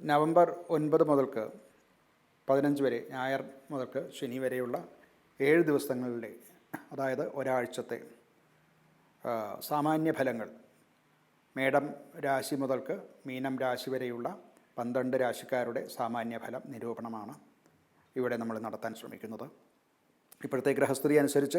November ഒൻപത് മുതൽക്ക് പതിനഞ്ച് വരെ ഞായർ മുതൽക്ക് ശനി വരെയുള്ള ഏഴ് ദിവസങ്ങളിലെ അതായത് ഒരാഴ്ചത്തെ സാമാന്യ ഫലങ്ങൾ. മേടം രാശി മുതൽക്ക് മീനം രാശി വരെയുള്ള പന്ത്രണ്ട് രാശിക്കാരുടെ സാമാന്യ ഫലം നിരൂപണമാണ് ഇവിടെ നമ്മൾ നടത്താൻ ശ്രമിക്കുന്നത്. ഇപ്പോഴത്തെ ഗ്രഹസ്ഥിതി അനുസരിച്ച്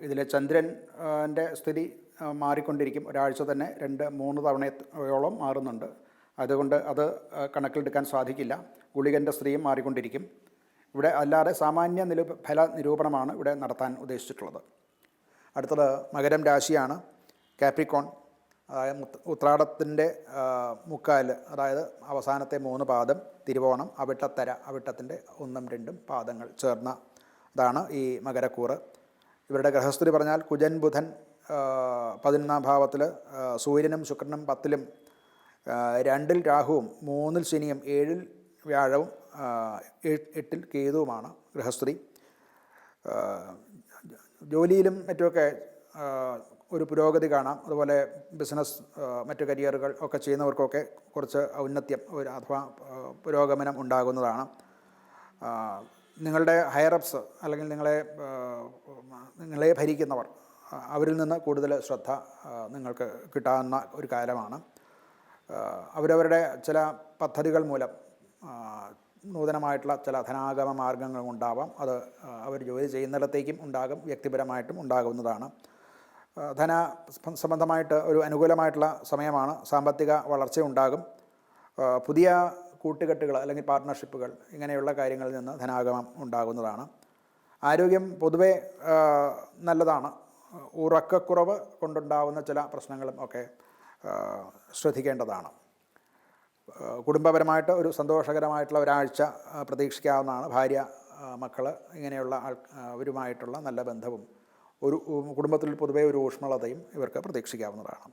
ഇതിൽ ചന്ദ്രന്റെ സ്ഥിതി മാറിക്കൊണ്ടിരിക്കും. ഒരാഴ്ച തന്നെ രണ്ട് മൂന്ന് തവണയോളം മാറുന്നുണ്ട്. അതുകൊണ്ട് അത് കണക്കിലെടുക്കാൻ സാധിക്കില്ല. ഗുളികന്റെ സ്ത്രീയും മാറിക്കൊണ്ടിരിക്കും. ഇവിടെ അല്ലാതെ സാമാന്യ നിലു ഫല നിരൂപണമാണ് ഇവിടെ നടത്താൻ ഉദ്ദേശിച്ചിട്ടുള്ളത്. അടുത്തത് മകരം രാശിയാണ്. കാപ്രിക്കോൺ അതായത് ഉത്രാടത്തിന്റെ മുക്കാൽ അതായത് അവസാനത്തെ മൂന്ന് പാദം തിരുവോണം അവിട്ടത്തര അവിട്ടത്തിന്റെ ഒന്നും രണ്ടും പാദങ്ങൾ ചേർന്ന ഇതാണ് ഈ മകരക്കൂറ്. ഇവരുടെ ഗ്രഹസ്ഥിതി പറഞ്ഞാൽ കുജൻ ബുധൻ പതിനൊന്നാം ഭാവത്തിൽ സൂര്യനും ശുക്രനും പത്തിലും രണ്ടിൽ രാഹുവും മൂന്നിൽ ശനിയും ഏഴിൽ വ്യാഴവും എട്ടിൽ കേതുവുമാണ് ഗൃഹസ്ഥിതി. ജോലിയിലും മറ്റുമൊക്കെ ഒരു പുരോഗതി കാണാം. അതുപോലെ ബിസിനസ് മറ്റു കരിയറുകൾ ഒക്കെ ചെയ്യുന്നവർക്കൊക്കെ കുറച്ച് ഔന്നത്യം ഒരു അഥവാ പുരോഗമനം ഉണ്ടാകുന്നതാണ്. നിങ്ങളുടെ ഹയറപ്സ് അല്ലെങ്കിൽ നിങ്ങളെ നിങ്ങളെ ഭരിക്കുന്നവർ അവരിൽ നിന്ന് കൂടുതൽ ശ്രദ്ധ നിങ്ങൾക്ക് കിട്ടാവുന്ന ഒരു കാലമാണ്. അവരവരുടെ ചില പദ്ധതികൾ മൂലം നൂതനമായിട്ടുള്ള ചില ധനാഗമ മാർഗങ്ങൾ ഉണ്ടാവാം. അത് അവർ ജോലി ചെയ്യുന്നിടത്തേക്കും ഉണ്ടാകും വ്യക്തിപരമായിട്ടും ഉണ്ടാകുന്നതാണ്. ധന സംബന്ധമായിട്ട് ഒരു അനുകൂലമായിട്ടുള്ള സമയമാണ്. സാമ്പത്തിക വളർച്ച ഉണ്ടാകും. പുതിയ കൂട്ടുകെട്ടുകൾ അല്ലെങ്കിൽ പാർട്ട്ണർഷിപ്പുകൾ ഇങ്ങനെയുള്ള കാര്യങ്ങളിൽ നിന്ന് ധനാഗമം ഉണ്ടാകുന്നതാണ്. ആരോഗ്യം പൊതുവെ നല്ലതാണ്. ഉറക്കക്കുറവ് കൊണ്ടുണ്ടാവുന്ന ചില പ്രശ്നങ്ങളും ഒക്കെ ശ്രദ്ധിക്കേണ്ടതാണ്. കുടുംബപരമായിട്ട് ഒരു സന്തോഷകരമായിട്ടുള്ള ഒരാഴ്ച പ്രതീക്ഷിക്കാവുന്നതാണ്. ഭാര്യ മക്കൾ ഇങ്ങനെയുള്ള ആൾ അവരുമായിട്ടുള്ള നല്ല ബന്ധവും ഒരു കുടുംബത്തിൽ പൊതുവേ ഒരു ഊഷ്മളതയും ഇവർക്ക് പ്രതീക്ഷിക്കാവുന്നതാണ്.